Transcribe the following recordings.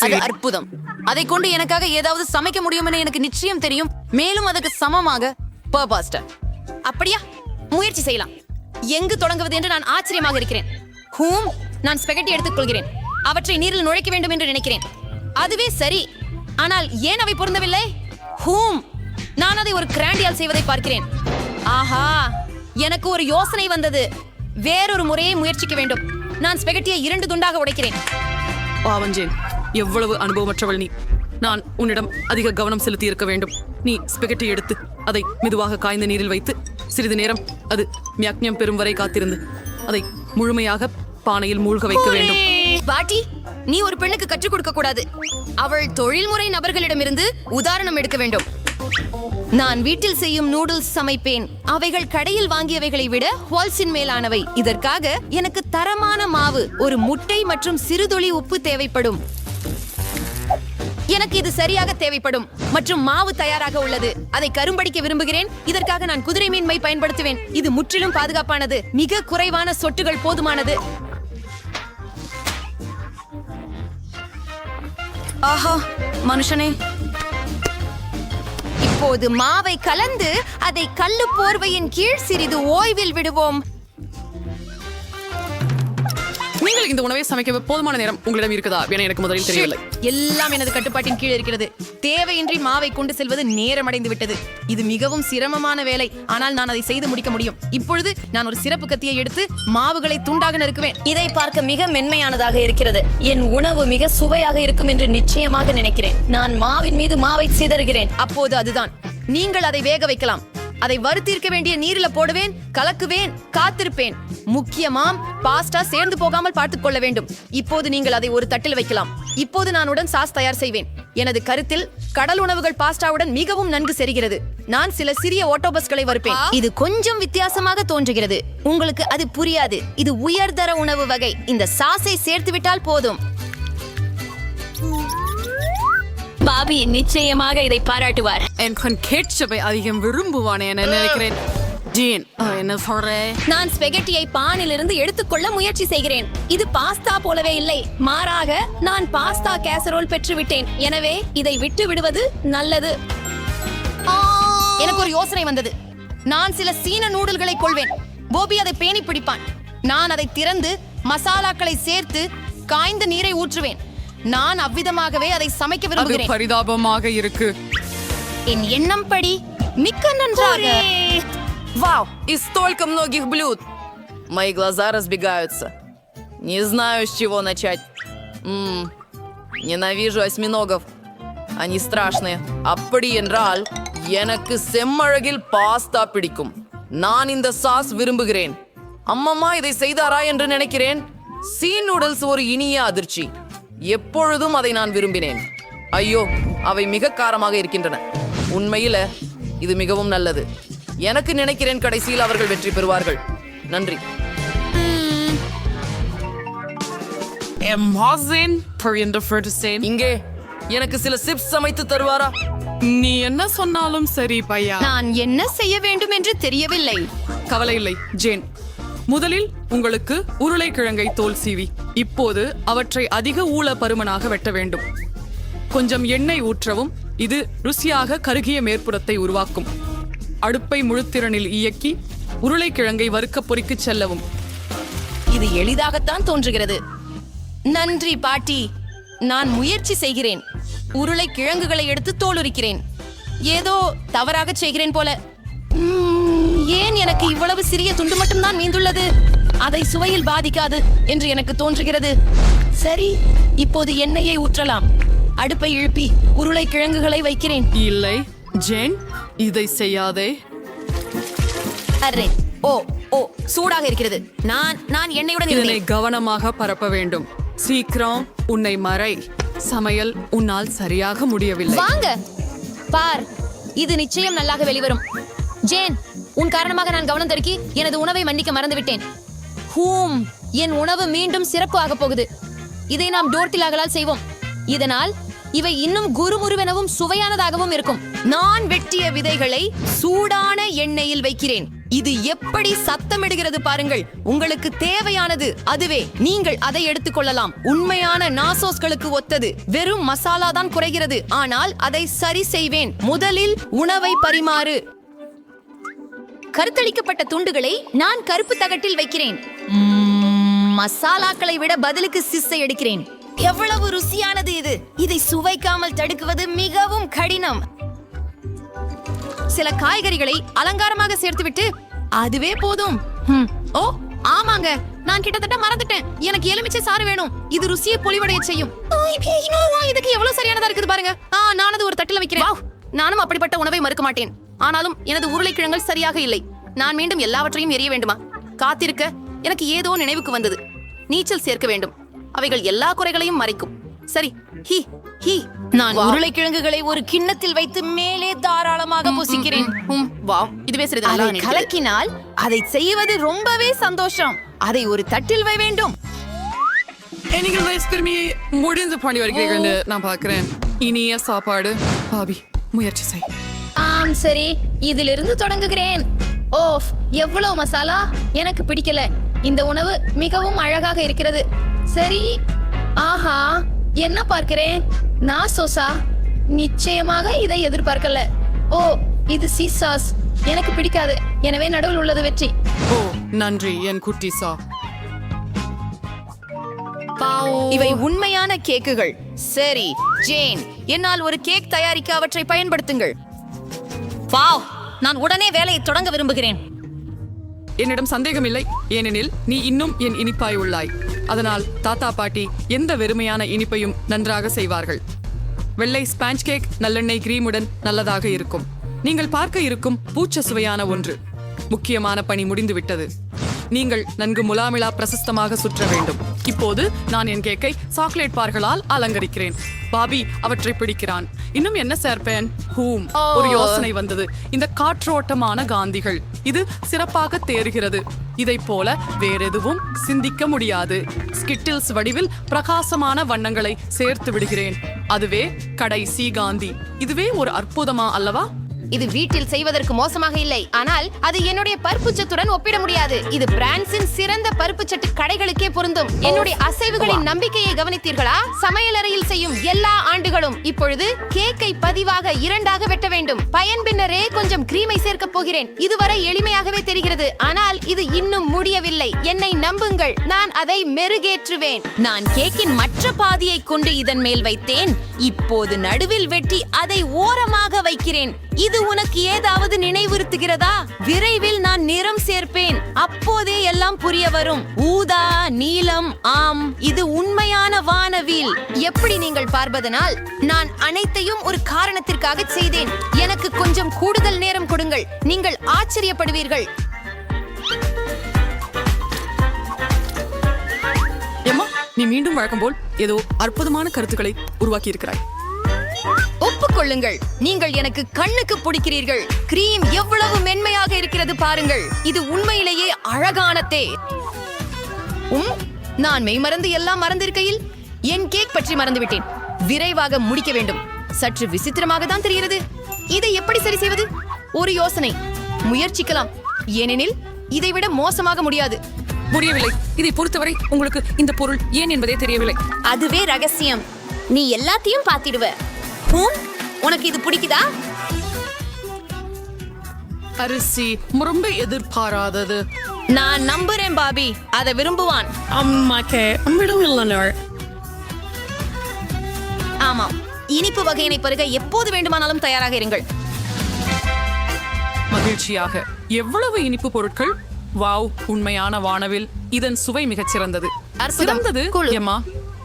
அது அற்புதம். அதை கொண்டு எனக்காக ஏதாவது சமைக்க முடியும் என எனக்கு நிச்சயம் தெரியும். மேலும் அதுக்கு சமமாக பர்பாஸ்டர் அப்படியா? முயற்சி செய்யலாம். எங்கு தொடங்குவது என்று நான் ஆச்சரியமாக இருக்கிறேன். ஹூம் நான் ஸ்பெகட்டி எடுத்துக்கொள்கிறேன். அவற்றை நீரில் நுழைக்க வேண்டும் என்று நினைக்கிறேன். அதுவே சரி. ஆனால் ஏன் அவை பொருந்தவில்லை? ஹூம் நான் அதை ஒரு கிராண்டியால் செய்வதை பார்க்கிறேன். ஆஹா எனக்கு ஒரு யோசனை வந்தது. வேறொரு முறையை முயற்சிக்க வேண்டும். நான் ஸ்பெகட்டியை இரண்டு துண்டாக உடைக்கிறேன். பாவம் ஜேன் எவ்வளவு அனுபவமற்றவள் நீ. நான் உன்னிடம் அதிக கவனம் செலுத்தி இருக்க வேண்டும். நீ ஸ்பெகட்டி எடுத்து அதை மெதுவாக காய்ந்த நீரில் வைத்து சிறிது நேரம் அது மியக்ஞம் பெறும் வரை காத்திருந்து அதை முழுமையாக பானையில் மூழ்க வைக்க வேண்டும். பாட்டி நீ ஒரு பெண்ணுக்கு கற்றுக் கொடுக்க கூடாது. அவள் தொழில்முறை நபர்களிடமிருந்து உதாரணம் எடுக்க வேண்டும். நான் வீட்டில் செய்யும் நூடுல்ஸ் சமைப்பேன். அவைகள் கடையில் வாங்கியவைகளை விட ஹோல்ஸின் மேலானவை. இதற்காக எனக்கு தரமான மாவு ஒரு முட்டை மற்றும் சிறுதுளி உப்பு தேவைப்படும். எனக்கு இது சரியாக தேவைப்படும். மற்றும் மாவு தயாராக உள்ளது. அதை கரும்படிக்க விரும்புகிறேன். இதற்காக நான் குதிரை மீன்மை பயன்படுத்துவேன். இது முற்றிலும் பாதுகாப்பானது. மிக குறைவான சொட்டுகள் போதுமானது. ஆஹா மனுஷனே. இப்போது மாவை கலந்து அதை கல்லு போர்வையின் கீழ் சிறிது ஓய்வில் விடுவோம். நீங்கள் இந்த உணவை சமைக்க போதுமான நேரம் உங்களிடம் இருக்குதா என எனக்கு முதலில் தெரியவில்லை. எல்லாம் எனது கட்டுப்பாட்டின் கீழ் இருக்கிறது. தேவையின்றி மாவை கொண்டு செல்வது நேரமடைந்து விட்டது. இது மிகவும் சிரமமான வேலை. ஆனால் நான் அதை செய்து முடிக்க முடியும். இப்பொழுது நான் ஒரு சிறப்பு கத்தியை எடுத்து மாவுகளை துண்டாக நறுக்குவேன். இதை பார்க்க மிக மென்மையானதாக இருக்கிறது. என் உணவு மிக சுவையாக இருக்கும் என்று நிச்சயமாக நினைக்கிறேன். நான் மாவின் மீது மாவை சிதறுகிறேன். அப்போது அதுதான். நீங்கள் அதை வேக வைக்கலாம். அதை வறுத்திருக்க வேண்டிய நீரில போடுவேன் கலக்குவேன் காத்திருப்பேன். முக்கியமாம் பாஸ்டா சேர்ந்து போகாமல் பார்த்துக் கொள்ள வேண்டும். இப்போது நீங்கள் அதை ஒரு தட்டில் வைக்கலாம். இப்போது நான் உடன் சாஸ் தயார் செய்வேன். எனது கருத்தில் கடல் உணவுகள் பாஸ்டாவுடன் மிகவும் நன்கு செரிகிறது. நான் சில சிறிய ஓட்டோபஸ்களை வறுப்பேன் இது கொஞ்சம் வித்தியாசமாக தோன்றுகிறது. உங்களுக்கு அது புரியாது. இது உயர்தர உணவு வகை. இந்த சாஸை சேர்த்து விட்டால் போதும். பாபி நிச்சயமாக இதை பாராட்டுவார். என் கண் கேட்சபை அதிகம் விரும்புவானே என நினைக்கிறேன். ஜேன் என்ன சொல்ற? நான் ஸ்பெகட்டியை பானிலிருந்து எடுத்துக்கொள்ள முயற்சி செய்கிறேன். இது பாஸ்தா போலவே இல்லை. மாறாக நான் பாஸ்தா கேசரோல் பெற்றுவிட்டேன். எனவே இதை விட்டு விடுவது நல்லது. எனக்கு ஒரு யோசனை வந்தது. நான் சில சீன நூடுல்களை கொள்வேன். போபி அதை பேணி பிடிப்பான். நான் அதை திறந்து மசாலாக்களை சேர்த்து காய்ந்த நீரை ஊற்றுவேன். நான் அவ்விதமாகவே அதை சமைக்க அது விரும்புகிறேன் பரிதாபமாக இருக்கு என் எண்ணம் படி மிக்க நன்றாக Вау! И столько многих блюд! Мои глаза разбегаются. Не знаю, с чего начать. Ммм, ненавижу осьминогов. Они страшные. அப்படி என்றால் எனக்கு செம்மழகில் பாஸ்தா பிடிக்கும் நான் இந்த சாஸ் விரும்புகிறேன் அம்மம்மா இதை செய்தாரா என்று நினைக்கிறேன் சீ நூடுல்ஸ் ஒரு இனிய அதிர்ச்சி எப்பொழுதும் அதை நான் விரும்பினேன். ஐயோ அவை மிக காரமாக இருக்கின்றன. உண்மையில இது மிகவும் நல்லது. எனக்கு நினைக்கிறேன் கடைசியில் அவர்கள் வெற்றி பெறுவார்கள். நன்றி. இங்கே எனக்கு சில சிப்ஸ் சமைத்து தருவாரா? நீ என்ன சொன்னாலும் சரி பையா. நான் என்ன செய்ய வேண்டும் என்று தெரியவில்லை. கவலை இல்லை ஜேன். முதலில் உங்களுக்கு உருளைக்கிழங்கை தோல் சீவி. இப்போது அவற்றை அதிக ஊழ பருமனாக வெட்ட வேண்டும். கொஞ்சம் எண்ணெய் ஊற்றவும். இது ருசியாக கருகிய மேற்புறத்தை உருவாக்கும். அடுப்பை முழுத்திறனில் இயக்கி உருளைக்கிழங்கை வறுக்க பொறிக்குச் செல்லவும். இது எளிதாகத்தான் தோன்றுகிறது. நன்றி பாட்டி. நான் முயற்சி செய்கிறேன். உருளை கிழங்குகளை எடுத்து தோலுரிக்கிறேன். ஏதோ தவறாக செய்கிறேன் போல. உம், ஏன் எனக்கு இவ்வளவு சிறிய துண்டு மட்டும்தான் மீந்துள்ளது? அதை சுவையில் பாதிக்காது என்று எனக்கு தோன்றுகிறது. சரி இப்போது எண்ணெயை ஊற்றலாம். அடுப்பை இழுப்பி உருளை கிழங்குகளை வைக்கிறேன். இல்லை ஜேன் இதை செய்யாதே. அரே ஓ ஓ சூடாக இருக்கிறது. நான் நான் எண்ணெயுடன் இதனை கவனமாக பரப்ப வேண்டும். சீக்கிரம் உன்னை மறை. சமையல் உன்னால் சரியாக முடியவில்லை. வாங்க. பார் இது நிச்சயம் நல்லாக வெளிவரும். ஜேன் உன் காரணமாக நான் கவனம் தடுக்கி எனது உணவை மன்னிக்க மறந்துவிட்டேன். ஹூம் என் உணவு மீண்டும் சிறப்பு ஆகப் போகுது. இதை நாம் டோர்டிலாகலால் செய்வோம். இதனால் இவை இன்னும் குறுமுறுவெனவும் சுவையானதாகவும் இருக்கும். நான் வெட்டிய விதைகளை சூடான எண்ணெயில் வைக்கிறேன். இது எப்படி சத்தமிடுகிறது பாருங்கள். உங்களுக்கு தேவையானது அதுவே. நீங்கள் அதை எடுத்துக்கொள்ளலாம் உண்மையான நாசோஸ்களுக்கு ஒத்தது. வெறும் மசாலா தான் குறைகிறது. ஆனால் அதை சரி செய்வேன். முதலில் உணவை பரிமாறு. கருத்தளிக்கப்பட்ட துண்டுகளை நான் கருப்பு தகட்டில் வைக்கிறேன். மசாலாக்களை விட பதிலுக்கு சிஸ்ஸை எடுக்கிறேன். எவ்வளவு ருசியானது இது. இதை சுவைக்காமல் தடுக்குவது மிகவும் கடினம். சில காய்கறிகளை அலங்காரமாக சேர்த்துவிட்டு அதுவே போதும். ஓ ஆமாங்க. நான் கிட்டத்தட்ட மறந்துட்டேன். எனக்கு எலுமிச்சை சாறு வேணும். இது ருசியை பொலிவடைய செய்யும். இதுக்கு எவ்வளவு சரியானதா இருக்குது பாருங்க. ஆ நான் அது ஒரு தட்டுல வைக்கிறேன். நானும் அப்படிப்பட்ட உணவை மறுக்க மாட்டேன். ஆனாலும் எனது உருளைக்கிழங்கள் சரியாக இல்லை. நான் மீண்டும் எல்லாவற்றையும் எரிய வேண்டுமா? காத்திருக்க எனக்கு ஏதோ நினைவுக்கு வந்தது. நீச்சல் சேர்க்க வேண்டும். அவைகள் எல்லா குறைகளையும் மறைக்கும். சரி ஹி ஹி. நான் உருளைக்கிழங்குகளை ஒரு கிண்ணத்தில் வைத்து மேலே தாராளமாக புசிக்கிறேன். வாவ் இதுவே சரி அதை கலக்கினால் அதை செய்வது ரொம்பவே சந்தோஷம். அதை ஒரு தட்டில் வை வேண்டும். நீங்கள் வயசு திரும்பியை முடிந்து பண்ணி வருகிறீர்கள் நான் பார்க்கிறேன். இனிய சாப்பாடு பாபி முயற்சி செய். ஆம் சரி. இதிலிருந்து தொடங்குகிறேன். ஓஃப் எவ்வளவு மசாலா? எனக்கு பிடிக்கல. இந்த உணவு மிகவும் அழகாக இருக்கிறது. சரி. ஆஹா என்ன பார்க்கிறேன்? நான் சோசா? நிச்சயமாக இதை எதிர்பார்க்கல. ஓ இது சீசாஸ் எனக்கு பிடிக்காது. எனவே நடுவில் உள்ளது வெற்றி. ஓ நன்றி என் குட்டி சா. இவை உண்மையான கேக்குகள். சரி ஜேன் என்னால் ஒரு கேக் தயாரிக்க அவற்றை பயன்படுத்துங்கள். வாவ் நான் உடனே வேலையை தொடங்க விரும்புகிறேன். என்னிடம் சந்தேகமில்லை. ஏனெனில் நீ இன்னும் என் இனிப்பாய் உள்ளாய். அதனால் தாத்தா பாட்டி எந்த வெறுமையான இனிப்பையும் நன்றாக செய்வார்கள். வெள்ளை ஸ்பாஞ்ச் கேக் நல்லெண்ணெய் கிரீமுடன் நல்லதாக இருக்கும். நீங்கள் பார்க்க இருக்கும் பூச்ச சுவையான ஒன்று. முக்கியமான பணி முடிந்துவிட்டது. நீங்கள் நன்கு முலாமிலா பிரசஸ்தமாக சுற்ற வேண்டும். இப்போது நான் என் கேக்கை சாக்லேட் பார்களால் அலங்கரிக்கிறேன். பாபி அவற்றை பிடிக்கிறான். இன்னும் என்ன சேர்ப்பேன் ஹூம். ஒரு யோசனை வந்தது. இந்த காற்றோட்டமான காந்திகள். இது சிறப்பாக தேறுகிறது. இதைப் போல வேறெதுவும் சிந்திக்க முடியாது. ஸ்கிட்டில்ஸ் வடிவில் பிரகாசமான வண்ணங்களை சேர்த்து விடுகிறேன். அதுவே கடைசி காந்தி. இதுவே ஒரு அற்புதமா அல்லவா? இது வீட்டில் செய்வதற்கு மோசமாக இல்லை. ஆனால் அது என்னுடைய பருப்புச்சத்துடன் ஒப்பிட முடியாது. இது பிரான்சின் சிறந்த பருப்புச்சட்டு கடைகளுக்கே பொருந்தும். என்னுடைய அசைவுகளின் நம்பிக்கையை கவனித்தீர்களா? சமையலறையில் செய்யும் எல்லா ஆண்டுகளும் இப்பொழுது கேக்கை பதிவாக இரண்டாக வெட்ட வேண்டும். பயன் பின்னரே கொஞ்சம் கிரீமை சேர்க்க போகிறேன். இதுவரை எளிமையாகவே தெரிகிறது. ஆனால் இது இன்னும் முடியவில்லை. என்னை நம்புங்கள். நான் அதை மெருகேற்றுவேன். நான் கேக்கின் மற்ற பாதியை கொண்டு இதன் மேல் வைத்தேன். இப்போது நடுவில் வெட்டி அதை ஓரமாக வைக்கிறேன். இது உனக்கு ஏதாவது நினைவுறுத்துகிறதா? விரைவில் நான் நிறம் சேர்ப்பேன். அப்போதே எல்லாம் புரிய வரும். ஊதா நீலம் ஆம். இது உண்மையான வானவில். எப்படி நீங்கள் பார்ப்பதனால் நான் அனைத்தையும் ஒரு காரணத்திற்காக செய்தேன். எனக்கு கொஞ்சம் கூடுதல் நேரம் கொடுங்கள். நீங்கள் ஆச்சரியப்படுவீர்கள். எம்மா நீ மீண்டும் வழக்கம் போல் ஏதோ அற்புதமான கருத்துக்களை உருவாக்கி இருக்கிறாய் ஒப்புக்கொள்ளுங்கள். நீங்கள் எனக்கு கண்ணுக்கு பிடிக்கிறீர்கள். கிரீம் எவ்வளவு மென்மையாக இருக்கிறது பாருங்கள். இது உண்மையிலேயே அழகான தே உம் நான் மெய்மறந்து எல்லாம் மறந்திருக்கையில்? என் கேக் பற்றி மறந்துவிட்டேன். விரைவாக முடிக்க வேண்டும். சற்று விசித்திரமாக தான் தெரிகிறது. இதை எப்படி சரி செய்வது? ஒரு யோசனை. முயற்சிக்கலாம். ஏனெனில் இதைவிட மோசமாக முடியாது. முடியவில்லை. இதை பொறுத்தவரை உங்களுக்கு இந்த பொருள் ஏன் என்பதே தெரியவில்லை. அதுவே ரகசியம். நீ எல்லாத்தையும் பாத்திடுவ ஹம்? உனக்கு இது பிடிக்குதா? அரிசி ரொம்ப எதிர்பாராதது. நான் நம்புறேன் பாபி. அதை விரும்புவான். அம்மாக்கே விடவில்லை ஆமாம் இனிப்பு வகையினை பருக எப்போது வேண்டுமானாலும் தயாராக இருங்கள். மகிழ்ச்சியாக. எவ்வளவு இனிப்பு பொருட்கள்? வாவ் உண்மையான வானவில். இதன் சுவை மிகச் சிறந்தது. சிறந்தது. எம்மா.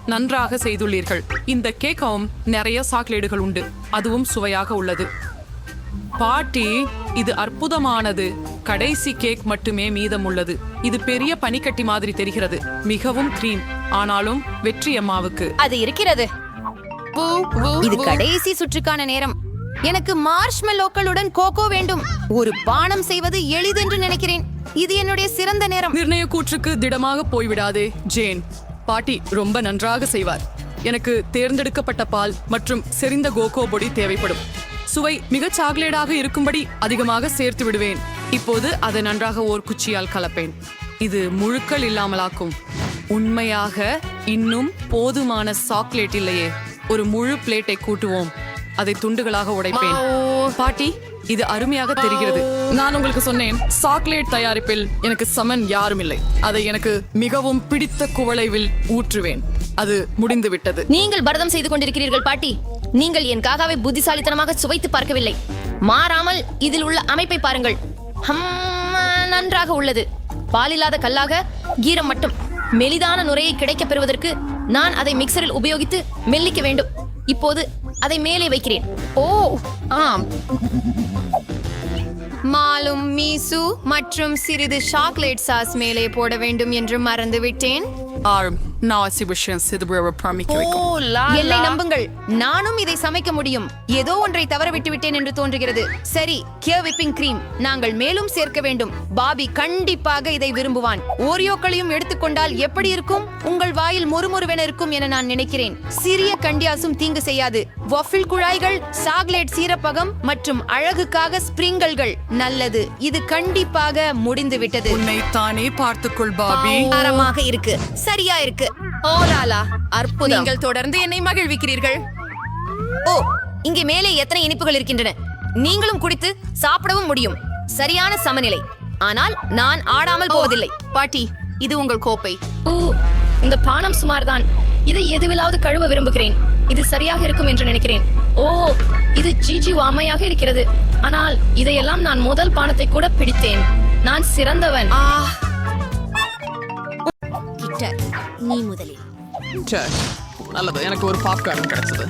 நன்றாக செய்துள்ளீர்கள். இந்த கேக்காவும் நிறைய சாக்லேடுகள் உண்டு. அதுவும் சுவையாக உள்ளது. பாட்டி இது அற்புதமானது. கடைசி கேக் மட்டுமே மீதம் உள்ளது இது பெரிய பனிக்கட்டி மாதிரி தெரிகிறது. மிகவும் க்ரீம் ஆனாலும் வெற்றி அம்மாவுக்கு. அது இருக்கிறது. இது கடைசி சுற்றுக்கான நேரம். எனக்கு மார்ஷ்மெல்லோக்களுடன் கோகோ வேண்டும். ஒரு பானம் செய்வது எளிதென்று நினைக்கிறேன். இது என்னுடைய சிறந்த நேரம். நிர்ணய கூற்றுக்கு திடமாக போய்விடாதே ஜேன். பாட்டி ரொம்ப நன்றாக செய்வார். எனக்கு தேர்ந்தெடுக்கப்பட்ட பால் மற்றும் செறிந்த கோகோ பொடி தேவைப்படும். சுவை மிகச் சாக்லேடாக இருக்கும்படி அதிகமாக சேர்த்து விடுவேன். இப்போது அதை நன்றாக ஓர் குச்சியால் கலப்பேன். இது முழுக்கள் இல்லாமலாக்கும். உண்மையாக இன்னும் போதுமான சாக்லேட் இல்லையே. ஒரு முழு பிளேட்டை கூட்டுவோம். அதை துண்டுகளாக உடைப்பேன். பாட்டி இது அருமையாக தெரிகிறது. நான் உங்களுக்கு சொன்னேன் சாக்லேட் தயாரிப்பில் எனக்கு சமன் யாரும் இல்லை. அதை எனக்கு மிகவும் பிடித்த குவளைவில் ஊற்றுவேன். அது முடிந்து விட்டது. நீங்கள் பரதம் செய்து கொண்டிருக்கிறீர்கள் பாட்டி. நீங்கள் என் காகாவை புத்திசாலித்தனமாக சுவைத்து பார்க்கவில்லை. மாறாமல் இதில் உள்ள அமைப்பை பாருங்கள். ஹம், நன்றாக உள்ளது. பாலில்லாத கல்லாக கீரம் மட்டும். மெலிதான நுரையை கிடைக்கப் பெறுவதற்கு நான் அதை மிக்சரில் உபயோகித்து மெல்லிக்க வேண்டும். இப்போது அதை மேலே வைக்கிறேன். ஓ ஆம். மாலும் மீசு மற்றும் சிறிது சாக்லேட் சாஸ் மேலே போட வேண்டும் என்று மறந்துவிட்டேன். ஆம். நான் சிபுஷன் சிதுபுர பிரமிக்க வைக்கும் என்னை நம்புங்கள். நானும் இதை சமைக்க முடியும். ஏதோ ஒன்றை தவற விட்டு விட்டேன் என்று தோன்றுகிறது. சரி கியர் விப்பிங் கிரீம். நாங்கள் மேலும் சேர்க்க வேண்டும். பாபி கண்டிப்பாக இதை விரும்புவான். ஓரியோக்களையும் எடுத்துக்கொண்டால் எப்படி இருக்கும்? உங்கள் வாயில் மொறுமொறுவென இருக்கும் என நான் நினைக்கிறேன். சிறிய கண்டியாசும் தீங்கு செய்யாது. வஃபில் குழாய்கள் சாக்லேட் சீரப்பகம் மற்றும் அழகுக்காக ஸ்பிரிங்கல்கள். நல்லது. இது கண்டிப்பாக முடிந்து விட்டது உன்னை தானே பார்த்துக்கொள் பாபி. ஆரமாக இருக்கு. சரியா இருக்கு. ஓ லாலா அற்புதம். நீங்கள் தொடர்ந்து என்னை மகிழ்விக்கிறீர்கள். ஓ இங்கே மேலே எத்தனை இனிப்புகள் இருக்கின்றன? நீங்களும் குடித்து சாப்பிடவும் முடியும். சரியான சமநிலை. ஆனால் நான் ஆடாமல் போவதில்லை. பாட்டி இது உங்கள் கோப்பை. ஓ இந்த பானம் சுமார்தான். இதை எதுவிலாவது கழுவ விரும்புகிறேன். இது சரியாக இருக்கும் என்று நினைக்கிறேன். ஓ இது ஜிஜி அம்மையாக இருக்கிறது. ஆனால் இதையெல்லாம் நான் முதல் பானத்தை கூட பிடித்தேன். நான் சிறந்தவன். ஆ கிட்ட நீ முதலில். ச்சே, நல்லது. எனக்கு ஒரு பாப்கார்ன் கிடைச்சது.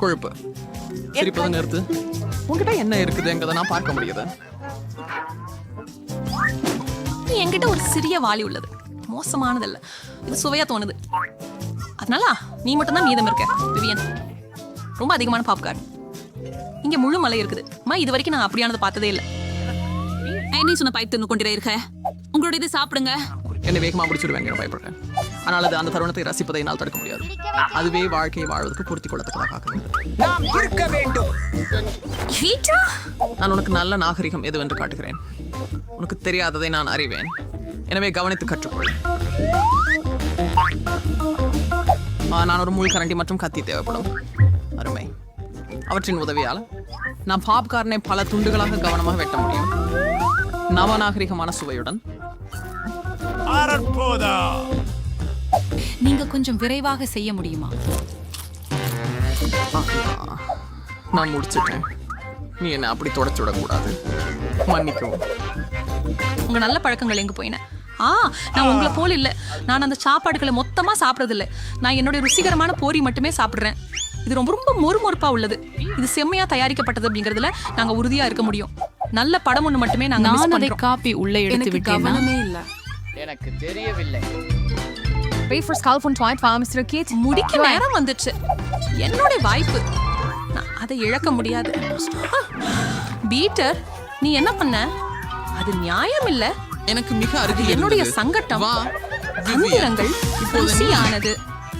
கொழுப்பு. சிரிப்பதை நிறுத்து. உங்ககிட்ட என்ன இருக்குதுங்கிறத நான் பார்க்க முடியுது. என்கிட்ட ஒரு சிறிய வாளி உள்ளது. மோசமானதல்ல. இது சுவையா தோணுது. அதனால நீ மட்டும்தான் மீதம் இருக்க விவியன். ரொம்ப அதிகமான பாப்கார்ன் இங்க முழு மலை இருக்குது. அம்மா இது வரைக்கும் நான் அப்படியானதை பார்த்ததே இல்லை. என்ன சொன்ன பாய் தின்னு கொண்டிரே இருக்க உங்களோட இது சாப்பிடுங்க. என்னை வேகமா முடிச்சிடுவேங்க பயப்படுறேன். ஆனால் அது அந்த தருணத்தை ரசிப்பதை என்னால் தடுக்க முடியாது. அதுவே வாழ்க்கையை வாழ்வதற்கு பொருத்தி கொள்ளத்தக்கதாக ஆக்குகிறது நான் உனக்கு நல்ல நாகரிகம் எதுவென்று காட்டுகிறேன். உனக்கு தெரியாததை நான் அறிவேன். எனவே கவனித்து கற்றுக்கொள். நான் ஒரு முள் கரண்டி மற்றும் கத்தி தேவைப்படும். அருமை. அவற்றின் உதவியால் நான் பாப்கார்னை பல துண்டுகளாக கவனமாக வெட்ட முடியும். நவநாகரிகமான சுவையுடன் நீங்க கொஞ்சம் விரைவாக செய்ய முடியுமா? நான் முடிச்சிட்டேன். நீ என்ன அப்படி தொடச்சு விடக்கூடாது. மன்னிக்கவும். உங்க நல்ல பழக்கங்கள் எங்க போயின? ஆ நான் உங்களை போல இல்ல. நான் அந்த சாப்பாடுகளை மொத்தமா சாப்பிடுறது இல்ல நான் என்னுடைய ருசிகரமான போரி மட்டுமே சாப்பிடுறேன். இது ரொம்ப ரொம்ப மொறுமொறுப்பா உள்ளது. இது செம்மையா தயாரிக்கப்பட்டது அப்படிங்கறதுல நாங்க உறுதியா இருக்க முடியும். நல்ல படம் ஒண்ணு மட்டுமே நாங்க நான் அதை பண்றோம். காப்பி உள்ள எடுத்து எனக்கு விட்டேன்னா கவனமே இல்ல முடிக்க நேரம் வந்துச்சு. என்னோட வாய்ப்பு. நான் அதை இழக்க முடியாது. பீட்டர் நீ என்ன பண்ண? அது நியாயம் இல்ல. எனக்கு மிக அருகில் என்னுடைய. சங்கட்டம் வா தந்திரங்கள் ருசியானது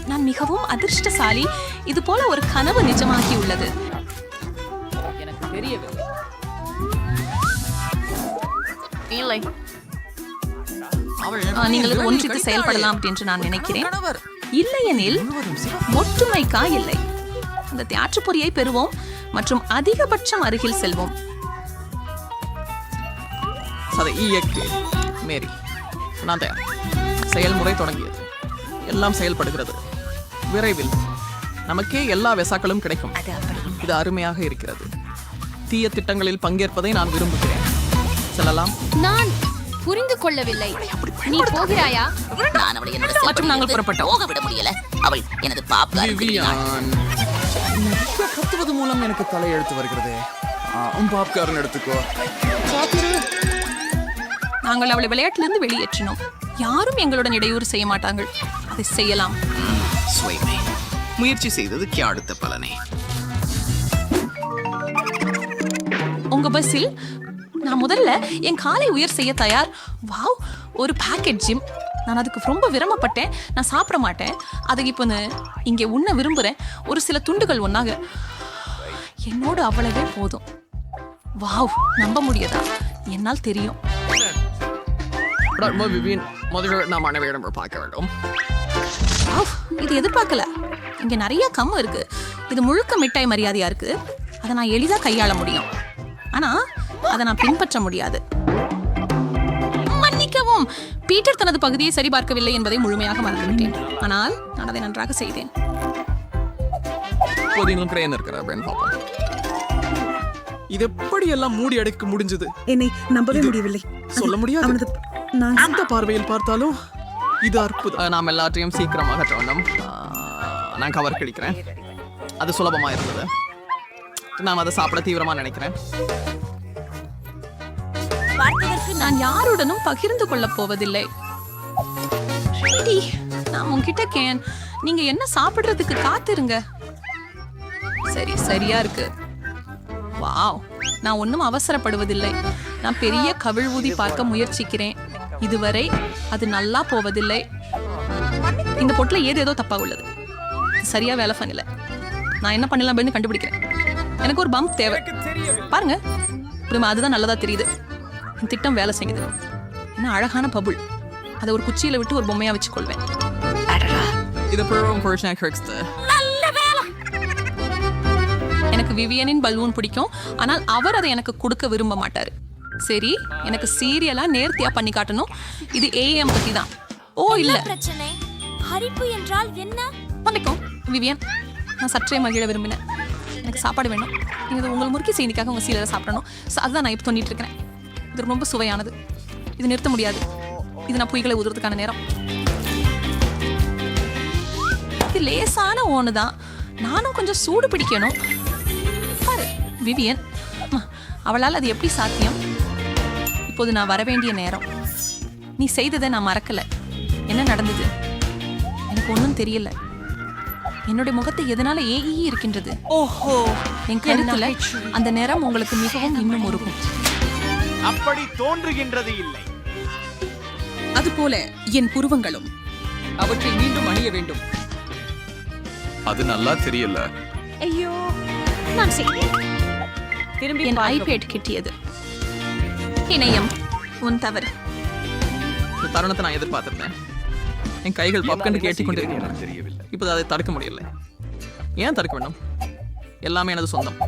நான் மிகவும் அதிர்ஷ்டசாலி. இது போல ஒரு கனவு நிஜமாகி உள்ளது. இல்லை அவள் ஆ, நீங்கள் ஒன்றித்து. செயல்படலாம் என்று நான் நினைக்கிறேன். இல்லையெனில் ஒற்றுமைக்கா இல்லை. அந்த தியாற்று பொறியை பெறுவோம் மற்றும் அதிகபட்சம் அருகில் செல்வோம். அதை மேரி நான் தயார். செயல்முறை தொடங்கியது. எல்லாம் செயல்படுகிறது. விரைவில் நமக்கே எல்லா வெசாக்களும் கிடைக்கும். இது அருமையாக இருக்கிறது. தீய திட்டங்களில் பங்கேற்பதை நான் விரும்புகிறேன். செல்லலாம். நான் புரிந்து கொள்ளவில்லை. நீ போகிறாயா? நான் அவளை என்னோட மற்றும் நாங்கள் புறப்பட்டோம். போக விட முடியல. அவள் எனது பாப்கார்ன் விவியான். கத்துவது மூலம் எனக்கு தலையெழுத்து வருகிறது. உன் பாப்கார்ன் எடுத்துக்கோ. நாங்கள் அவளை விளையாட்டிலிருந்து வெளியேற்றினோம். யாரும் எங்களுடன் இடையூறு செய்ய மாட்டார்கள். அதை செய்யலாம். சுவைமை. முயற்சி செய்ததுக்கு அடுத்த பலனை. உங்க பஸ்ஸில் நான் முதல்ல என் காலை உயர் செய்ய தயார். வாவ் ஒரு பேக்கெட் ஜிம் நான் அதுக்கு ரொம்ப விரும்பப்பட்டேன். நான் சாப்பிட மாட்டேன். அதை இப்போ நான் இங்கே உண்ண விரும்புகிறேன் ஒரு சில துண்டுகள் ஒன்றாக என்னோடு அவ்வளவே போதும். வாவ் நம்ப முடியாதா? என்னால் தெரியும். முதல்ல நாம் அனைவரிடம் பார்க்க வேண்டும். இது எதிர்பார்க்கல. இங்கே நிறைய கம் இருக்கு. இது முழுக்க மிட்டாய் மரியாதையா இருக்கு. அதை நான் எளிதாக கையாள முடியும். ஆனா அதை நான் பின்பற்ற முடியாது. பீட்டர் தனது பகுதியை சரிபார்க்கவில்லை என்பதை முழுமையாக மறந்துவிட்டேன். ஆனால் நான் அதை நன்றாக செய்தேன். இது எப்படி எல்லாம் மூடி அடைக்க முடிஞ்சது? என்னை நம்பவே முடியவில்லை. சொல்ல முடியாது. நான் எந்த பார்வையில் பார்த்தாலும் இது அற்புதம். அஹ், நாம் எல்லாத்தையும் சீக்கிரமாக வேண்டும் நான் கவர் கிழிக்கிறேன். அது சுலபமாக இருந்தது. நான் அதை சாப்பிட தீவிரமா நினைக்கிறேன். நான் யாருடனும் பகிர்ந்து கொள்ளப் போவதில்லை. நான் உங்ககிட்ட கேன் நீங்க என்ன சாப்பிடுறதுக்கு காத்திருங்க. சரி சரியா இருக்கு. வாவ் நான் ஒன்றும் அவசரப்படுவதில்லை. நான் பெரிய கவிழ் ஊதி பார்க்க முயற்சிக்கிறேன். இதுவரை அது நல்லா போவதில்லை. இந்த பொட்டில் ஏது ஏதோ தப்பா உள்ளது. சரியா வேலை பண்ணல. நான் என்ன பண்ணலாம் அப்படின்னு கண்டுபிடிக்கிறேன். எனக்கு ஒரு பம்ப் தேவை. பாருங்க. அதுதான் நல்லதா தெரியுது. திட்டம் வேலை செய்யுது. என்ன அழகான பபுள் அதை ஒரு குச்சியில விட்டு ஒரு பொம்மையா வச்சு கொள்வேன் இது எனக்கு விவியனின் பலூன் பிடிக்கும். ஆனால் அவர் அதை எனக்கு கொடுக்க விரும்ப மாட்டாரு. சரி எனக்கு சீரியலா நேர்த்தியா பண்ணி காட்டணும். இது ஏஎம் பத்தி தான். ஓ இல்ல. பிரச்சனை? ஹரிப்பு என்றால் என்ன? பண்ணிக்கும் விவியன். நான் சற்றே மகிழ விரும்பினேன். எனக்கு சாப்பாடு வேணும். நீங்கள் இது உங்கள் முறுக்கி செய்திக்காக உங்கள் சீலரை சாப்பிடணும். ஸோ அதுதான் நான் இப்போ தொண்ணிட்டு இருக்கிறேன். இது ரொம்ப சுவையானது. இது நிறுத்த முடியாது. இது நான் பொய்களை ஊதுறதுக்கான நேரம். இது லேசான ஓனு தான். நானும் கொஞ்சம் சூடு பிடிக்கணும். பாரு விவியன். அவளால் அது எப்படி சாத்தியம்? இப்போது நான் வர வேண்டிய நேரம். நீ செய்ததை நான் மறக்கல. என்ன நடந்தது? எனக்கு ஒன்றும் தெரியல. என்னுடைய முகத்தை எதனால ஏஇ இருக்கின்றது? ஓஹோ என் கருத்துல அந்த நிறம் உங்களுக்கு மிகவும் இன்னும் உருகும். அப்படி தோன்றுகின்றது இல்லை. அதுபோல என் புருவங்களும் அவற்றை மீண்டும் அணிய வேண்டும். அது நல்லா தெரியல. ஐயோ நான் செய்கிறேன் திரும்பி என் ஐபேட் கிட்டியது. இணையம் உன் தவறு. இந்த தருணத்தை நான் எதிர்பார்த்திருந்தேன். என் கைகள் பப்கண்டு கேட்டி கொண்டிருக்கின்றன இப்போது அதை தடுக்க முடியல ஏன் தடுக்க வேண்டும்? எல்லாமே எனது சொந்தம்.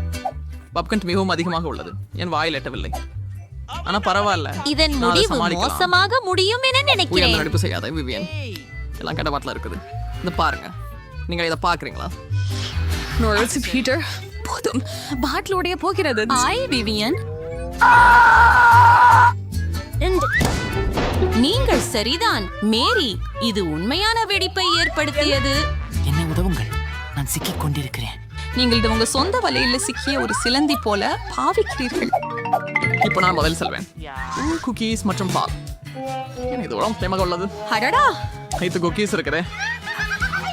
பப்கண்ட் மிகவும் அதிகமாக உள்ளது. என் வாயில் எட்டவில்லை. ஆனா பரவாயில்ல. இதன் முடிவு. மோசமாக முடியும் என நினைக்கிறேன். நடிப்பு செய்யாத விவியன். எல்லாம் கெட்ட பாட்டில் இருக்குது. இந்த பாருங்க. நீங்க இதை பாக்குறீங்களா? பீட்டர் போதும். பாட்டிலோடைய போகிறது. ஐ விவியன். நீங்கள் சரிதான். மேரி இது உண்மையான வெடிப்பை ஏற்படுத்தியது. என்னை உதவுங்கள். நான் சிக்கிக் கொண்டிருக்கிறேன் நீங்கள் இது உங்க சொந்த வலையில சிக்கிய ஒரு சிலந்தி போல பாவிக்கிறீர்கள். இப்போ நான் பதில் செல்வேன். குக்கீஸ் மற்றும் பால். எனக்கு இது உடம்பு தேமாக உள்ளது? அடடா. இது குக்கீஸ் இருக்குது.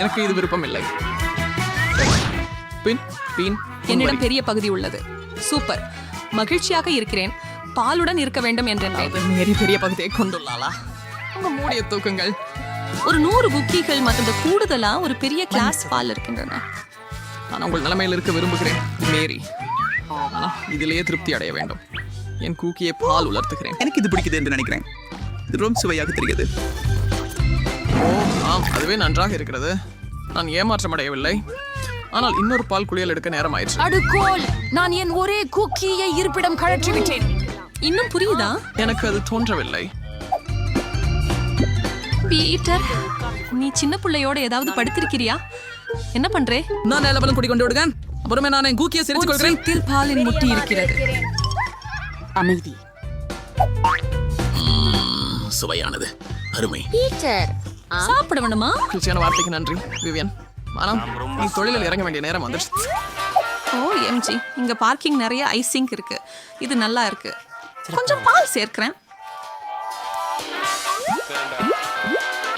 எனக்கு இது விருப்பம் இல்லை பின் பின் என்னிடம் பெரிய பகுதி உள்ளது. சூப்பர். மகிழ்ச்சியாக இருக்கிறேன். பாலுடன் இருக்க வேண்டும் என்றேன் மேரி பெரிய பகுதியை கொண்டுள்ளாளா? உங்க மூடிய தூக்குங்கள். ஒரு நூறு குக்கீகள் மற்றும் கூடுதலா ஒரு பெரிய கிளாஸ் பால் இருக்கின்றன. நான் உங்கள் நிலைமையில் இருக்க விரும்புகிறேன். மேரி. ஆனா இதிலேயே திருப்தி அடைய வேண்டும். என் கூக்கியை பால் உலர்த்துகிறேன். எனக்கு இது பிடிக்குது என்று நினைக்கிறேன். இது ரொம்ப சுவையாக தெரிகிறது. ஓ ஆம் அதுவே நன்றாக இருக்கிறது. நான் ஏமாற்றம் அடையவில்லை ஆனால் இன்னொரு பால் குளியல் எடுக்க நேரம் ஆயிடுச்சு அடுக்கோல் நான் என் ஒரே குக்கியை இருப்பிடம் கழற்றி விட்டேன் இன்னும் புரியுதா? எனக்கு அது தோன்றவில்லை. பீட்டர் நீ சின்ன பிள்ளையோட ஏதாவது படுத்திருக்கிறியா? என்ன பண்றே? நான் நிலபலம் குடிக்கொண்டு விடுகிறேன். அப்புறமே நான் என் கூக்கியை சிரித்துக் கொள்கிறேன். பாலின் முட்டி இருக்கிறது. அமைதி. சுவையானது. அருமை. பீட்டர். சாப்பிட வேணுமா கிருச்சியான வார்த்தைக்கு நன்றி விவியன். ஆனால் நீ தொழிலில் இறங்க வேண்டிய நேரம் வந்துடுச்சு. ஓ எம்ஜி இங்க பார்க்கிங் நிறைய ஐசிங் இருக்கு. இது நல்லா இருக்கு. கொஞ்சம் பால் சேர்க்கிறேன்.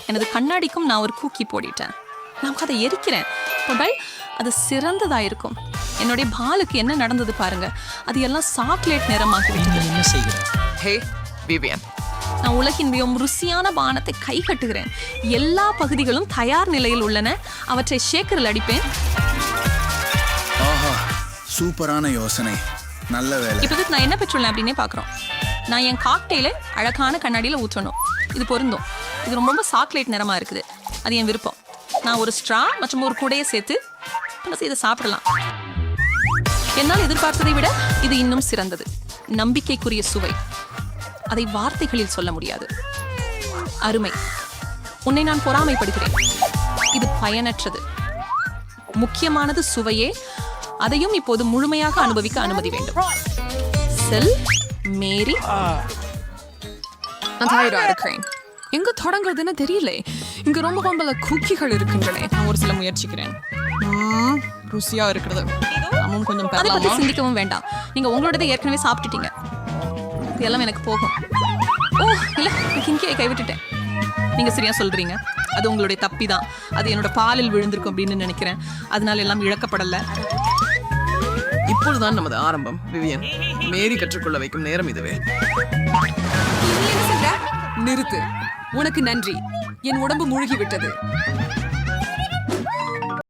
எனது கண்ணாடிக்கும் நான் ஒரு கூக்கி போடிட்டேன். நான் அதை எரிக்கிறேன். போட்டால் அது சிறந்ததா இருக்கும் என்னுடைய பாலுக்கு என்ன நடந்தது பாருங்க. அது எல்லாம் சாக்லேட் நிறமாகி விட்டது என்ன செய்கிறேன் ஹே விவியன். நான் உலகின் மிகவும் ருசியான பானத்தை கை கட்டுகிறேன். எல்லா பகுதிகளும் தயார் நிலையில் உள்ளன. அவற்றை ஷேக்கரில் அடிப்பேன். ஆஹா சூப்பரான யோசனை. நல்ல வேலை. இப்போதைக்கு நான் என்ன பெற்றுள்ளேன் அப்படின்னே பார்க்குறோம். நான் என் காக்டெயில அழகான கண்ணாடியில் ஊற்றணும். இது பொருந்தும். இது ரொம்ப ரொம்ப சாக்லேட் நிறமா இருக்குது. அது என் விருப்பம். நான் ஒரு ஸ்ட்ரா மற்றும் ஒரு குடையை சேர்த்து இதை சாப்பிடலாம். என்னால் எதிர்பார்த்ததை விட இது இன்னும் சிறந்தது. நம்பிக்கைக்குரிய சுவை. அதை வார்த்தைகளில் சொல்ல முடியாது. அருமை. உன்னை நான் பொறாமைப்படுகிறேன். இது பயனற்றது. முக்கியமானது சுவையே. அதையும் இப்போது முழுமையாக அனுபவிக்க அனுமதி வேண்டும். செல் மேரி. நான் தயாரா இருக்கிறேன் எங்க தொடங்குறதுன்னு தெரியல. இங்க ரொம்ப ரொம்ப குக்கிகள் இருக்கின்றன. நான் ஒரு சில முயற்சிக்கிறேன். ருசியா இருக்கிறது. நாமும் கொஞ்சம் அதை பெறலாமா? சிந்திக்கவும் வேண்டாம். நீங்க உங்களோடதை ஏற்கனவே சாப்பிட்டுட்டீங்க. இது எல்லாம் எனக்கு போகும். ஓ இல்ல கிங்கியை கைவிட்டுட்டேன். நீங்க சரியா சொல்றீங்க. அது உங்களுடைய தப்பி தான் அது என்னோட பாலில் விழுந்திருக்கும் அப்படின்னு நினைக்கிறேன். அதனால எல்லாம் இழக்கப்படல. இப்பொழுதுதான் நமது ஆரம்பம் விவியன். மேரி கற்றுக்கொள்ள வைக்கும் நேரம் இதுவே. நிறுத்து. உனக்கு நன்றி. என் உடம்பு முழுகி விட்டது